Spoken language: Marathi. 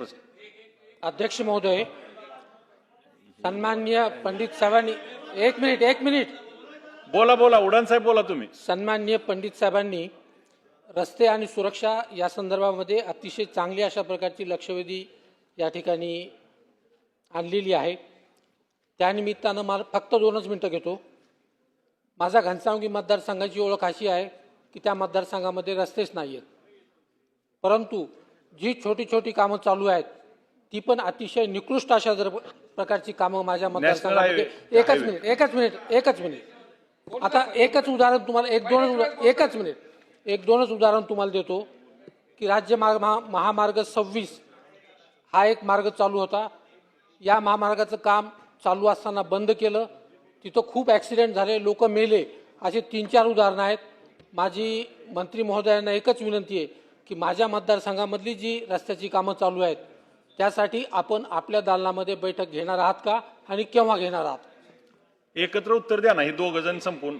प्रश्न. अध्यक्ष महोदय सन्मान्य पंडित साहेबांनी एक मिनिट एक मिनिट. बोला बोला उडान साहेब बोला तुम्ही. सन्मान्य पंडित साहेबांनी रस्ते आणि सुरक्षा या संदर्भामध्ये अतिशय चांगली अशा प्रकारची लक्षवेधी या ठिकाणी आणलेली आहे. त्यानिमित्तानं मला फक्त दोनच मिनटं घेतो. माझा घनसावंगी मतदारसंघाची ओळख अशी आहे की त्या मतदारसंघामध्ये रस्तेच नाही आहेत परंतु जी छोटी छोटी कामं चालू आहेत ती पण अतिशय निकृष्ट अशा जर प्रकारची कामं माझ्या मतदारसंघामध्ये एकच. मिनिट एकच मिनिट एकच मिनिट. आता एकच उदाहरण तुम्हाला एक दोनच एकच मिनिट. एक दोनच उदाहरण तुम्हाला देतो की राज्य मार्ग महा महामार्ग सव्वीस हा एक मार्ग चालू होता. या महामार्गाचं काम चालू असताना बंद केलं. तिथं खूप ॲक्सिडेंट झाले लोक मेले. असे तीन चार उदाहरणं आहेत. माझी मंत्री महोदयांना एकच विनंती आहे की माझ्या मतदारसंघामधली जी रस्त्याची कामं चालू आहेत त्यासाठी आपण आपल्या दालनामध्ये बैठक घेणार आहात का आणि केव्हा घेणार आहात? एकत्र उत्तर द्या ना हे दोघ जण संपून